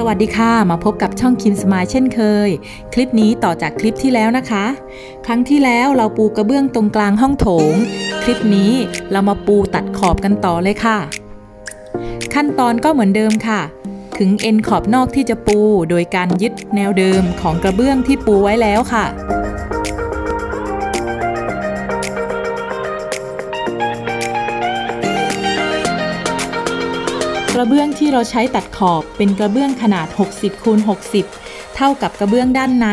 สวัสดีค่ะ มาพบกับช่องคิมสมายเช่นเคย คลิปนี้ต่อจากคลิปที่แล้วนะคะ ครั้งที่แล้วเราปูกระเบื้องตรงกลางห้องโถง คลิปนี้เรามาปูตัดขอบกันต่อเลยค่ะ ขั้นตอนก็เหมือนเดิมค่ะ ถึงเอ็นขอบนอกที่จะปูโดยการยึดแนวเดิมของกระเบื้องที่ปูไว้แล้วค่ะ กระเบื้องที่เราใช้ตัดขอบเป็นกระเบื้องขนาด 60คูณ60 เท่ากับกระเบื้องด้านใน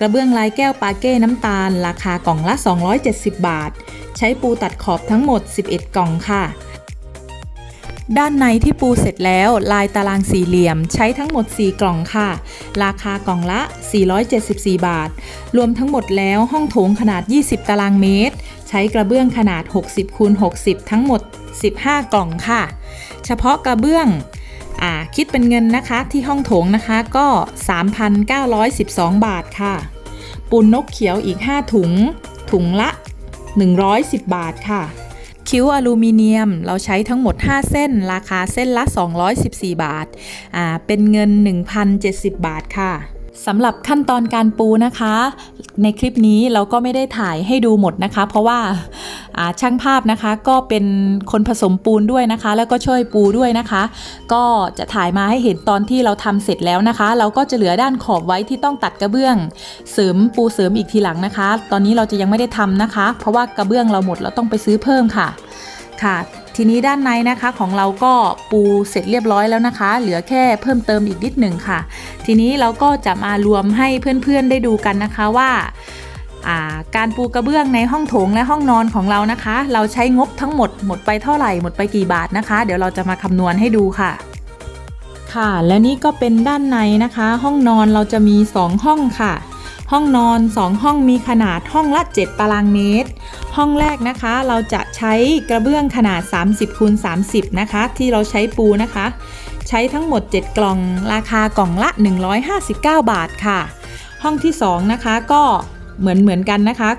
กระเบื้องลายแก้วปาเก้น้ำตาล ราคากล่องละ 270 บาท ใช้ปูตัดขอบทั้งหมด 11 กล่องค่ะ ด้านในที่ปูเสร็จแล้วลายตารางสี่เหลี่ยมใช้ทั้งหมด 4 กล่องค่ะ ราคากล่องละ 474 บาท รวมทั้งหมดแล้วห้องโถงขนาด 20 ตารางเมตร ใช้กระเบื้องขนาด 60คูณ60 ทั้งหมด 15 กล่องค่ะ เฉพาะกระเบื้องอ่าคิดเป็นเงินนะคะที่ห้องโถงนะคะก็ 3,912 บาทค่ะ ปูนนกเขียวอีก 5 ถุง ถุงละ 110 บาทค่ะ คิ้วอลูมิเนียมเราใช้ทั้งหมด 5 เส้น ราคาเส้นละ 214 บาทอ่าเป็นเงิน 1,070 บาทค่ะ สำหรับขั้นตอนการปูนะคะ ในคลิปนี้เราก็ไม่ได้ถ่ายให้ดูหมดนะคะ เพราะว่าช่างภาพนะคะก็เป็นคนผสมปูนด้วยนะคะ แล้วก็ช่วยปูด้วยนะคะ ก็จะถ่ายมาให้เห็นตอนที่เราทำเสร็จแล้วนะคะ เราก็จะเหลือด้านขอบไว้ที่ต้องตัดกระเบื้อง เสริมปูเสริมอีกทีหลังนะคะ ตอนนี้เราจะยังไม่ได้ทำนะคะ เพราะว่ากระเบื้องเราหมดเราต้องไปซื้อเพิ่มค่ะค่ะ ทีนี้ด้านในนะคะของเราก็ปูเสร็จเรียบร้อยแล้วนะคะ เหลือแค่เพิ่มเติมอีกนิดหนึ่งค่ะ ทีนี้เราก็จะมารวมให้เพื่อนๆได้ดูกันนะคะว่าาการปูกระเบื้องในห้องโถงและห้องนอนของเรานะคะ เราใช้งบทั้งหมดหมดไปเท่าไหร่หมดไปกี่บาทนะคะ เดี๋ยวเราจะมาคำนวณให้ดูค่ะ ค่ะ และนี่ก็เป็นด้านในนะคะ ห้องนอนเราจะมี 2 ห้องค่ะ ห้องนอน 2 ห้องมีขนาดห้องละ 7 ตารางเมตร ห้องแรกนะคะเราจะใช้กระเบื้องขนาด 30คูณ30 นะคะ ที่เราใช้ปูนะคะ ใช้ทั้งหมด 7 กล่องราคากล่องละ 159 บาทค่ะ ห้องที่ 2 นะคะก็เหมือนเหมือนกันนะคะ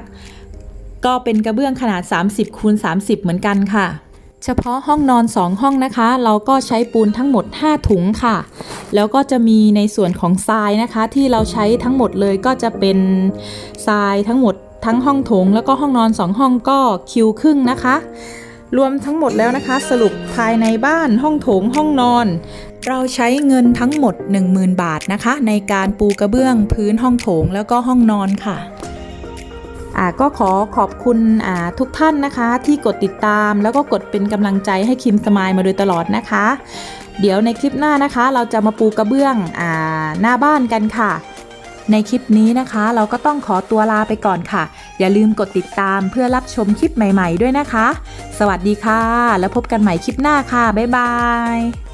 ก็เป็นกระเบื้องขนาด 30คูณ30 เหมือนกันค่ะ เฉพาะห้องนอน 2 ห้องนะคะ เราก็ใช้ปูนทั้งหมด 5 ถุงค่ะ แล้วก็จะมีในส่วนของทรายนะคะ ที่เราใช้ทั้งหมดเลยก็จะเป็นทรายทั้งหมดทั้งห้องโถง แล้วก็ห้องนอน 2 ห้องก็คิวครึ่งนะคะ รวมทั้งหมดแล้วนะคะ สรุปภายในบ้านห้องโถงห้องนอน เราใช้เงินทั้งหมด 10,000 บาทนะคะ ในการปูกระเบื้องพื้นห้องโถงแล้วก็ห้องนอนค่ะ ก็ขอขอบคุณทุกท่านนะคะ ที่กดติดตาม แล้วก็กดเป็นกำลังใจให้คิมสมายมาโดยตลอดนะคะ เดี๋ยวในคลิปหน้านะคะ เราจะมาปูกระเบื้องอหน้าบ้านกันค่ะ ในคลิปนี้นะคะ เราก็ต้องขอตัวลาไปก่อนค่ะ อย่าลืมกดติดตามเพื่อรับชมคลิปใหม่ ๆ ด้วยนะคะ สวัสดีค่ะ แล้วพบกันใหม่คลิปหน้าค่ะ บ๊ายบาย